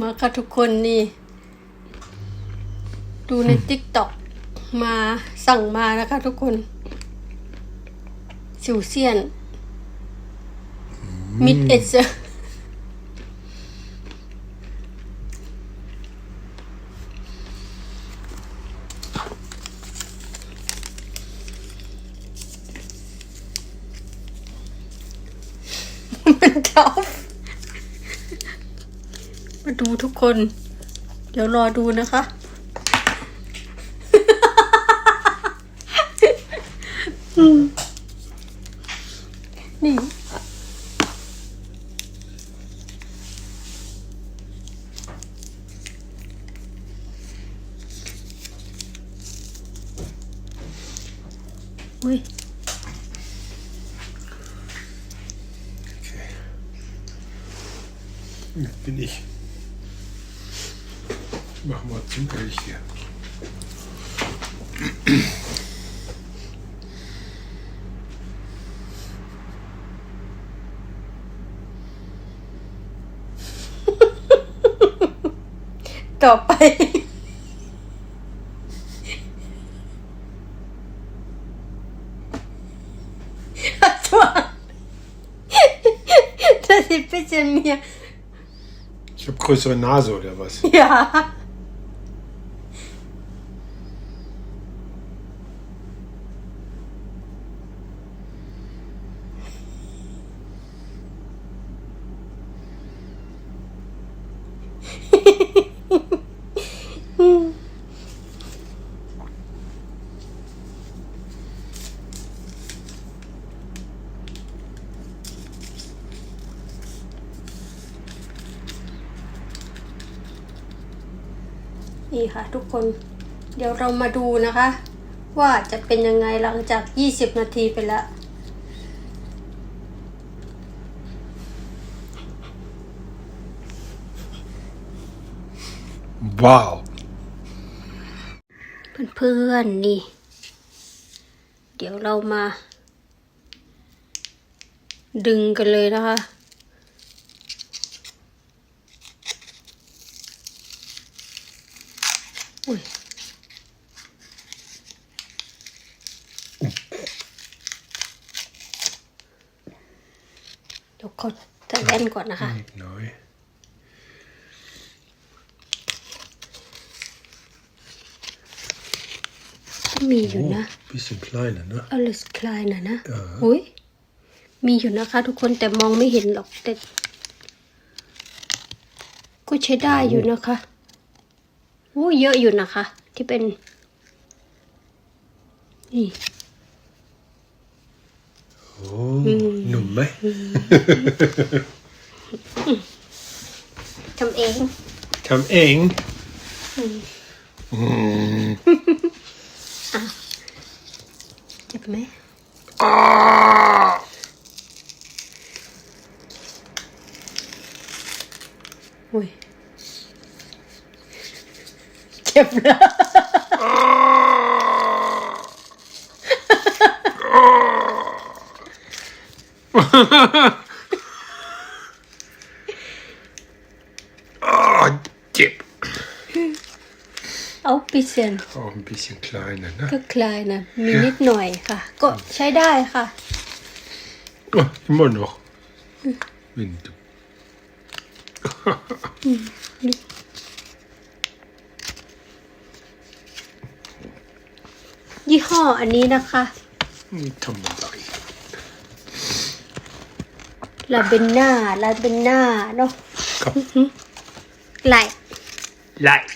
มาค่ะทุกคนนี่ ดูในติ๊กต็อกมาสั่งมานะคะทุกคน สิวเซียน มิดเอเซอร์มันทับ มาดูทุกคน เดี๋ยวรอดูนะคะ นี่อุ้ย Ja, bin ich. Machen wir zimperlich hier. Stop ต่อไป Das ist ein bisschen mir. Ich habe größere Nase oder was? Ja. นี่ค่ะทุกคน เดี๋ยวเรามาดูนะคะ ว่าจะเป็นยังไงหลังจาก 20 นาทีไปแล้ว Wow. เพื่อนๆ นี่ เดี๋ยวเรามา ดึงกันเลยนะคะ อุ้ยเดี๋ยวเขาใส่แว่นก่อนนะคะ Nicht neu. มีอยู่ Oh, นะ bisschen kleiner, ne? อลิสคลายนะนะเอออุ้ยมีอยู่นะคะ ทุกคนแต่มองไม่เห็นหรอกแต่ก็ใช้ได้อยู่นะคะโอ้เยอะอยู่นะคะ ที่เป็น นี่ Oh, Nummer. ทำเอง Kam eng. Mm. เจ็บไหม Ah! อุ้ย เจ็บแล้ว Ah, Tipp. เอาปิเซียน Auch ein bisschen kleiner, ne? ก็คลายนะมีนิดหน่อยค่ะ ก็ใช้ได้ค่ะ Oh, immer noch. Wind. ยี่ห้ออันนี้นะคะ Nicht Tommelei. ลาเบนน่าลาเบนน่าเนาะ Komm. ไหล Light.